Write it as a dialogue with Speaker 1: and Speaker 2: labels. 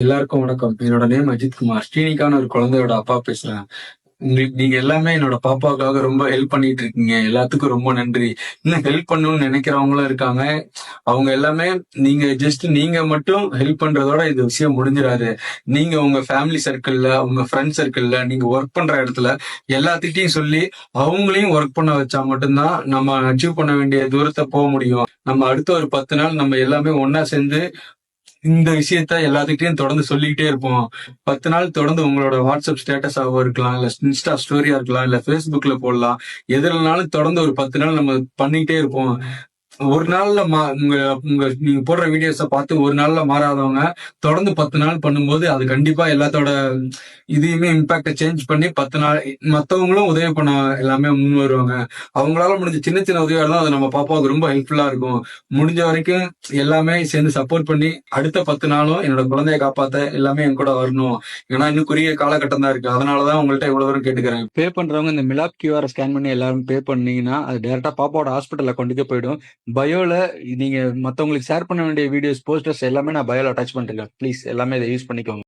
Speaker 1: எல்லாருக்கும் வணக்கம். என்னோட நேம் அஜித் குமார். ஸ்ரீனிகான ஒரு குழந்தையோட அப்பா பேசுறேன். நீங்க எல்லாமே என்னோட பாப்பாவுக்காக ரொம்ப ஹெல்ப் பண்ணிட்டு இருக்கீங்க. எல்லாத்துக்கும் ரொம்ப நன்றி. இன்னும் ஹெல்ப் பண்ணணும்னு நினைக்கிறவங்களும் இருக்காங்க. அவங்க எல்லாமே நீங்க ஜஸ்ட் நீங்க மட்டும் ஹெல்ப் பண்றதோட இது விஷயம் முடிஞ்சிடாது. நீங்க உங்க ஃபேமிலி சர்க்கிள்ல உங்க ஃப்ரெண்ட் சர்க்கிள்ல நீங்க ஒர்க் பண்ற இடத்துல எல்லாத்துக்கிட்டையும் சொல்லி அவங்களையும் ஒர்க் பண்ண வச்சா மட்டும்தான் நம்ம அச்சீவ் பண்ண வேண்டிய தூரத்தை போக முடியும். நம்ம அடுத்த ஒரு பத்து நாள் நம்ம எல்லாமே ஒன்னா சேர்ந்து இந்த விஷயத்த எல்லாத்துக்கிட்டையும் தொடர்ந்து சொல்லிக்கிட்டே இருப்போம். பத்து நாள் தொடர்ந்து உங்களோட வாட்ஸ்அப் ஸ்டேட்டஸாகவும் இருக்கலாம் இல்ல இன்ஸ்டா ஸ்டோரியா இருக்கலாம் இல்ல ஃபேஸ்புக்ல போடலாம். எதுலனாலும் தொடர்ந்து ஒரு பத்து நாள் நம்ம பண்ணிக்கிட்டே இருப்போம். ஒரு நாள்ல மா உங்க உங்க நீங்க போடுற வீடியோஸ பார்த்து ஒரு நாள்ல மாறாதவங்க தொடர்ந்து பத்து நாள் பண்ணும்போது அது கண்டிப்பா எல்லாத்தோட இதையுமே இம்பாக்ட சேஞ்ச் பண்ணி பத்து நாள் மத்தவங்களும் உதவி பண்ண எல்லாமே முன் வருவாங்க. அவங்களால முடிஞ்ச சின்ன சின்ன உதவியா இருந்தால் அது நம்ம பாப்பாவுக்கு ரொம்ப ஹெல்ப்ஃபுல்லா இருக்கும். முடிஞ்ச வரைக்கும் எல்லாமே சேர்ந்து சப்போர்ட் பண்ணி அடுத்த பத்து நாளும் என்னோட குழந்தைய காப்பாத்த எல்லாமே என் கூட வரணும். ஏன்னா இன்னும் குறுகிய காலகட்டம் தான் இருக்கு. அதனாலதான் உங்கள்ட்ட இவ்வளவு தூரம் கேட்டுக்கிறேன்.
Speaker 2: பே பண்றவங்க இந்த மிலாப் கியூஆர் ஸ்கேன் பண்ணி எல்லாரும் பே பண்ணீங்கன்னா அது டேரக்டா பாப்பாவோட ஹாஸ்பிட்டல்ல கொண்டு போயிடும். பயோல நீங்க மத்தவங்களுக்கு ஷேர் பண்ண வேண்டிய வீடியோஸ் போஸ்டர்ஸ் எல்லாமே நான் பயோல அட்டாச் பண்ணிருக்கேன் ப்ளீஸ் எல்லாமே இதை யூஸ் பண்ணிக்கோங்க.